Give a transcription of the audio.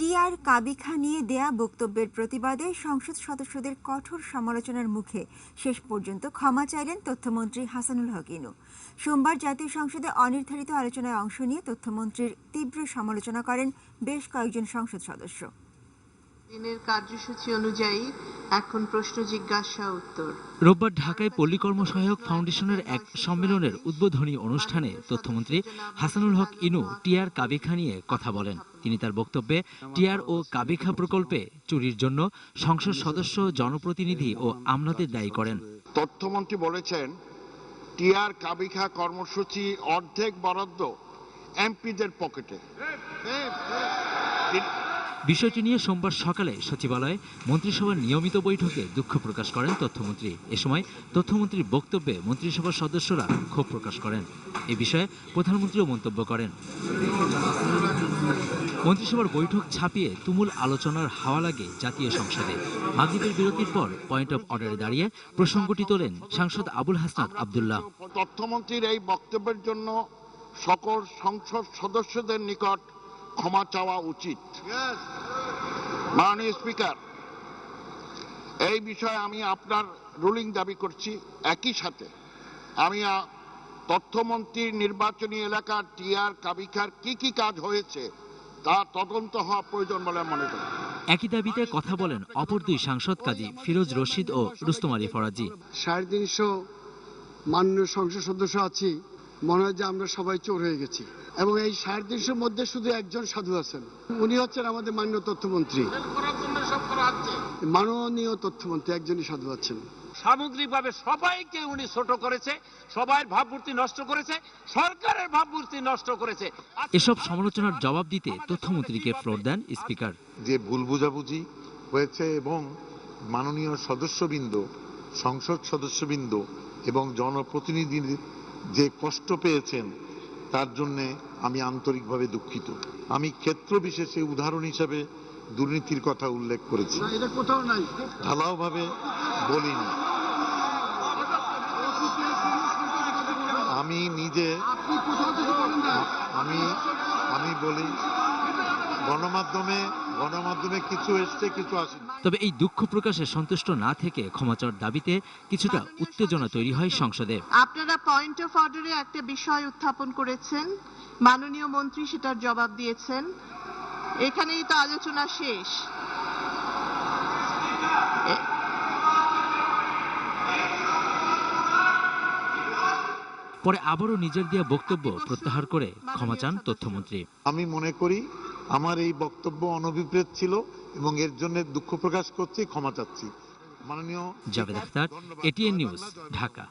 TR কাবিখা নিয়ে দেয়া বক্তব্যের প্রতিবাদে সংসদ সদস্যদের কঠোর সমালোচনার মুখে শেষ পর্যন্ত ক্ষমা চাইলেন তথ্যমন্ত্রী হাসানুল হক ইনু সোমবার জাতীয় সংসদে অনির্ধারিত আলোচনায় অংশ নিয়ে তথ্যমন্ত্রীর তীব্র সমালোচনা করেন বেশ কয়েকজন সংসদ সদস্য। দিনের কার্যসূচি অনুযায়ী এখন প্রশ্ন জিজ্ঞাসা উত্তর। রোববার ঢাকায় পল্লী কর্মসহায়ক ফাউন্ডেশনের এক সম্মেলনের উদ্বোধনী অনুষ্ঠানে তথ্যমন্ত্রী হাসানুল হক ইনু টিআর কাবিখা নিয়ে কথা বলেন। তিনি তার বক্তব্যে টিআর ও কাবিখা প্রকল্পে চুরির জন্য সংসদ সদস্য জনপ্রতিনিধি ও আমলাদের দায়ী করেন। তথ্যমন্ত্রী বলেছেন টিআর কাবিখা কর্মসূচি অর্ধেক বরাদ্দ এমপিদের পকেটে। বিষয়টি নিয়ে সোমবার সকালে সচিবালয়ে মন্ত্রিসভার নিয়মিত বৈঠকে দুঃখ প্রকাশ করেন তথ্যমন্ত্রী। এ সময় তথ্যমন্ত্রীর বক্তব্যে মন্ত্রিসভার সদস্যরা ক্ষোভ প্রকাশ করেন। এ বিষয়ে প্রধানমন্ত্রীও মন্তব্য করেন। মন্ত্রিসভার বৈঠক ছাপিয়ে তুমুল আলোচনার হাওয়া লাগে জাতীয় সংসদে। মাগরিবের বিরতির পর পয়েন্ট অফ অর্ডারে দাঁড়িয়ে প্রসঙ্গটি তোলেন সাংসদ আবুল হাসনাত আবদুল্লাহ। তথ্যমন্ত্রীর এই বক্তব্যের জন্য সকল সংসদ সদস্যদের নিকট ক্ষমা চাওয়া উচিত। মাননীয় স্পিকার এই বিষয়ে আমি আপনার রুলিং দাবি করছি একই সাথে। আমি তথ্যমন্ত্রীর নির্বাচনী এলাকার টিআর কাবিখার কি কি কাজ হয়েছে তা তদন্ত হওয়া প্রয়োজন বলে মনে করি। একই দাবিতে কথা বলেন অপর দুই সাংসদ কাজী ফিরোজ রশিদ ও রুস্তম আলী ফরাজি। সাড়ে তিনশো মাননীয় সংসদ সদস্য আছি। মনে হয় যে আমরা সবাই চোর হয়ে গেছি। এবং এই সাড়ে তিনশোর মধ্যে শুধু একজন সাধু আছেন। উনি হচ্ছেন আমাদের মাননীয় তথ্যমন্ত্রী। মাননীয় তথ্যমন্ত্রী একজনই সাধু আছেন। সামগ্রিকভাবে সবাইকে উনি ছোট করেছে সবাই ভাবমূর্তি নষ্ট করেছে সরকারের ভাবমূর্তি নষ্ট করেছে। এসব সমালোচনার জবাব দিতে তথ্যমন্ত্রীকে ফ্লোর দেন স্পিকার। যে ভুল বুঝাবুঝি হয়েছে এবং মাননীয় সদস্যবৃন্দ সংসদ সদস্যবৃন্দ এবং জনপ্রতিনিধির যে কষ্ট পেয়েছেন তার জন্যে আমি আন্তরিকভাবে দুঃখিত। আমি ক্ষেত্র বিশেষে উদাহরণ হিসাবে দুর্নীতির কথা উল্লেখ করেছি। ঢালাওভাবে বলিনি। আমি নিজে আমি আমি বলি গণমাধ্যমে গণমাধ্যমে কিছু এসছে কিছু আসেনি। তবে এই দুঃখ প্রকাশে সন্তুষ্ট না থেকে ক্ষমাচার দাবিতে কিছুটা উত্তেজনা তৈরি হয় সংসদে। আপনারা পয়েন্ট অফ অর্ডারে একটা বিষয় উত্থাপন করেছেন। মাননীয় মন্ত্রী সেটার জবাব দিয়েছেন। এখানেই তো আলোচনা শেষ। পরে আবারও নিজের দেওয়া বক্তব্য প্রত্যাহার করে ক্ষমা চান তথ্যমন্ত্রী। আমি মনে করি আমার এই বক্তব্য অনভিপ্রেত ছিল এবং এর জন্য দুঃখ প্রকাশ করছি ক্ষমা চাচ্ছি। মাননীয় জাভেদ আখতার এটিএন নিউজ ঢাকা।